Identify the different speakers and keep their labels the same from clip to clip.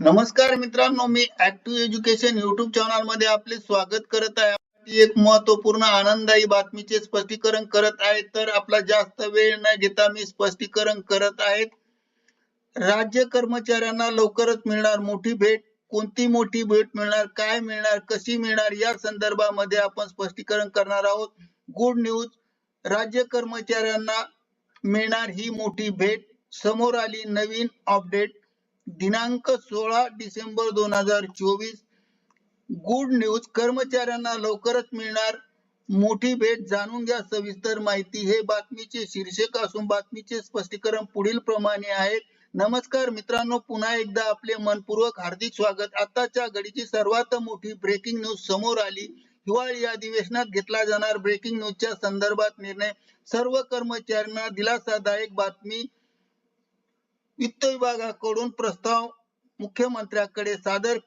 Speaker 1: नमस्कार मित्रांनो मी ऍक्टिव्ह एज्युकेशन युट्यूब चॅनलमध्ये आपले स्वागत करत आहे. एक महत्त्वपूर्ण आनंददायी बातमीचे स्पष्टीकरण करत आहे. तर आपला जास्त वेळ न घेता मी स्पष्टीकरण करत आहेत राज्य कर्मचाऱ्यांना लवकरच मिळणार मोठी भेट. कोणती मोठी भेट मिळणार काय मिळणार कशी मिळणार या संदर्भामध्ये आपण स्पष्टीकरण करणार आहोत. गुड न्यूज राज्य कर्मचाऱ्यांना मिळणार ही मोठी भेट. समोर आली नवीन अपडेट दिनांक सोळा डिसेंबर दोन हजार चोवीस. गुड न्यूज कर्मचाऱ्यांना लवकरच मिळणार. मोठी भेट जाणून घ्या सविस्तर माहिती. हे बातमीचे शीर्षक असून बातमीचे स्पष्टीकरण पुढील प्रमाणे आहे. नमस्कार मित्रांनो पुन्हा एकदा आपले मनपूर्वक हार्दिक स्वागत. आताच्या घडीची सर्वात मोठी ब्रेकिंग न्यूज समोर आली. हिवाळी अधिवेशनात घेतला जाणार ब्रेकिंग न्यूजच्या संदर्भात निर्णय. सर्व कर्मचाऱ्यांना दिलासादायक बातमी. वित्त विभागाकडून प्रस्ताव मुख्यमंत्र्याकडे सादर.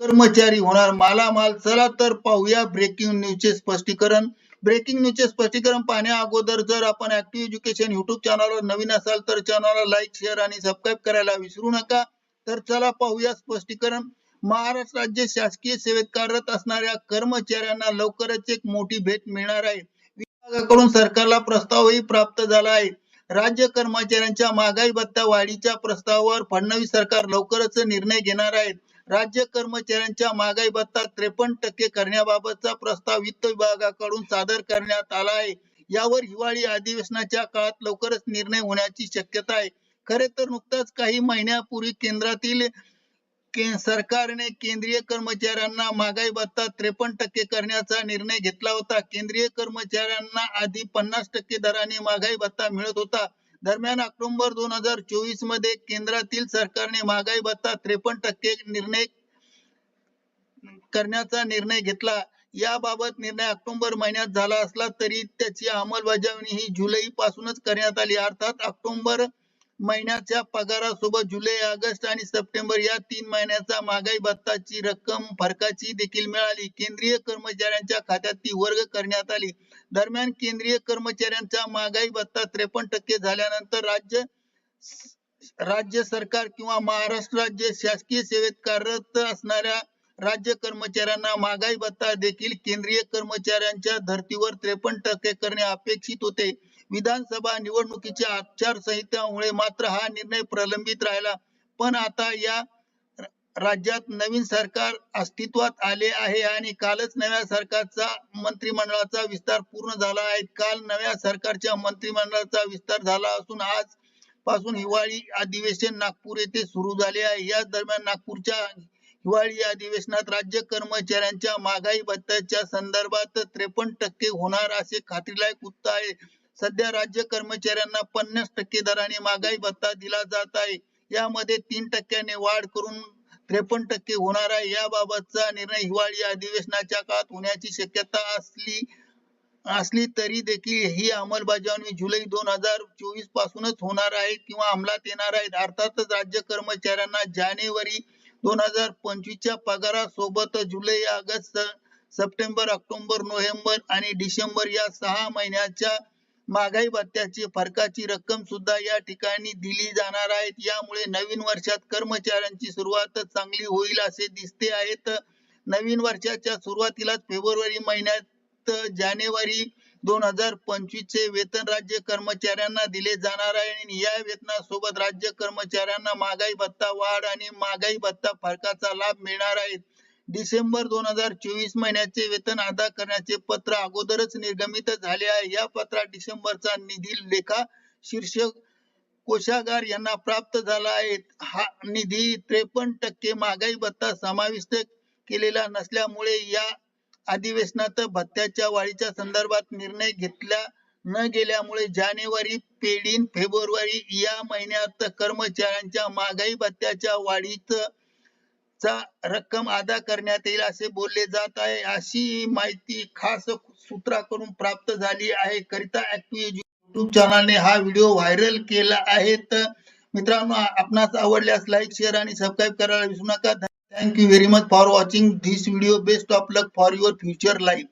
Speaker 1: कर्मचारी होणार मालामाल. चला तर पाहूया ब्रेकिंग न्यूजचे स्पष्टीकरण. ब्रेकिंग न्यूजचे स्पष्टीकरण पाहण्या अगोदर जर आपण ऍक्टिव्ह एज्युकेशन युट्यूब चॅनलवर नवीन असाल तर चॅनलला लाईक शेअर आणि सबस्क्राईब करायला विसरू नका. तर चला पाहूया स्पष्टीकरण. महाराष्ट्र राज्य शासकीय सेवेत कार्यरत असणाऱ्या कर्मचाऱ्यांना लवकरच एक मोठी भेट मिळणार आहे. विभागाकडून सरकारला प्रस्तावही प्राप्त झाला आहे. राज्य कर्मचाऱ्यांच्या महागाई भत्ता वाढीच्या प्रस्तावावर फडणवीस सरकार लवकरच निर्णय घेणार आहे. राज्य कर्मचाऱ्यांच्या महागाई भत्ता त्रेपन्न टक्के करण्याबाबतचा प्रस्ताव वित्त विभागाकडून सादर करण्यात आला आहे. यावर हिवाळी अधिवेशनाच्या काळात लवकरच निर्णय होण्याची शक्यता आहे. खरे तर नुकताच काही महिन्यापूर्वी केंद्रातील सरकारने केंद्रीय कर्मचाऱ्यांना महागाई भत्ता त्रेपन्न टक्के करण्याचा निर्णय घेतला होता. केंद्रीय कर्मचाऱ्यांना आधी पन्नास टक्के दराने महागाई भत्ता मिळत होता. दरम्यान ऑक्टोबर दोन हजार चोवीसमध्ये केंद्रातील सरकारने महागाई भत्ता त्रेपन्न टक्के निर्णय करण्याचा निर्णय घेतला. याबाबत निर्णय ऑक्टोबर महिन्यात झाला असला तरी त्याची अंमलबजावणी ही जुलै पासूनच करण्यात आली. अर्थात ऑक्टोबर महिन्याच्या पगारासोबत जुलै ऑगस्ट आणि सप्टेंबर या तीन महिन्याचा महागाई भत्ताची रक्कम फरकाची देखील मिळाली. केंद्रीय कर्मचाऱ्यांच्या खात्यात ती वर्ग करण्यात आली. दरम्यान केंद्रीय कर्मचाऱ्यांचा महागाई भत्ता त्रेपन्न टक्के झाल्यानंतर राज्य राज्य सरकार किंवा महाराष्ट्र राज्य शासकीय सेवेत कार्यरत असणाऱ्या राज्य कर्मचाऱ्यांना महागाई भत्ता देखील केंद्रीय कर्मचाऱ्यांच्या धर्तीवर त्रेपन्न टक्के करणे अपेक्षित होते. विधानसभा निवडणुकीच्या आचारसंहितेमुळे मात्र हा निर्णय प्रलंबित राहिला. पण आता या राज्यात नवीन सरकार अस्तित्वात आले आहे आणि कालच नव्या सरकारचा मंत्रिमंडळाचा विस्तार पूर्ण झाला आहे. काल नव्या सरकारच्या मंत्रिमंडळाचा विस्तार झाला असून आज पासून हिवाळी अधिवेशन नागपूर येथे सुरू झाले आहे. या दरम्यान नागपूरच्या हिवाळी अधिवेशनात राज्य कर्मचाऱ्यांच्या महागाई भत्त्याच्या संदर्भात त्रेपन्न टक्के होणार असे खात्रीलायक उत्तर आहे. सध्या राज्य कर्मचाऱ्यांना पन्नास टक्के दराने महागाई भत्ता दिला जात आहे. यामध्ये तीन टक्क्याने वाढ करून त्रेपन्न टक्के होणार आहे. याबाबतचा निर्णय हिवाळी अधिवेशनाच्या काळात होण्याची शक्यता असली असली तरी देखील ही अंमलबजावणी जुलै दोन हजार चोवीस पासूनच होणार आहे किंवा अंमलात येणार आहेत अर्थातच राज्य कर्मचाऱ्यांना जानेवारी दोन हजार पंचवीसच्या पगारासोबत जुलै ऑगस्ट सप्टेंबर ऑक्टोबर नोव्हेंबर आणि डिसेंबर या सहा महिन्याच्या महागाई भत्त्याची फरकाची रक्कम सुद्धा या ठिकाणी दिली जाणार आहे. यामुळे नवीन वर्षात कर्मचाऱ्यांची सुरुवात चांगली होईल असे दिसते आहेत. नवीन वर्षाच्या सुरुवातीलाच फेब्रुवारी महिन्यात जानेवारी दोन हजार पंचवीस चे वेतन राज्य कर्मचाऱ्यांना दिले जाणार आहे आणि या वेतनासोबत राज्य कर्मचाऱ्यांना महागाई भत्ता वाढ आणि महागाई भत्ता फरकाचा लाभ मिळणार आहे. डिसेंबर दोन हजार चोवीस महिन्याचे वेतन अदा करण्याचे पत्र अगोदरच निर्गमित झाले आहे. या पत्रात डिसेंबरचा निधी लेखा शीर्षक कोषागार यांना प्राप्त झाला आहे. हा निधी त्रेपन्न टक्के महागाई भत्ता समाविष्ट केलेला नसल्यामुळे या अधिवेशनात भत्त्याच्या वाढीच्या संदर्भात निर्णय घेतला न गेल्यामुळे जानेवारी पेडीन फेब्रुवारी या महिन्यात कर्मचाऱ्यांच्या महागाई भत्त्याच्या वाढीचं चा रक्कम अदा करण्यात येईल असे बोलले जात आहे. अशी माहिती खास सूत्राकडून प्राप्त झाली आहे. करिता युट्यूब चॅनलने हा व्हिडिओ व्हायरल केला आहे. तर मित्रांनो आपणास आवडल्यास लाईक शेअर आणि सबस्क्राईब करायला विसरू नका. Thank you very much for watching this video best of luck for your future life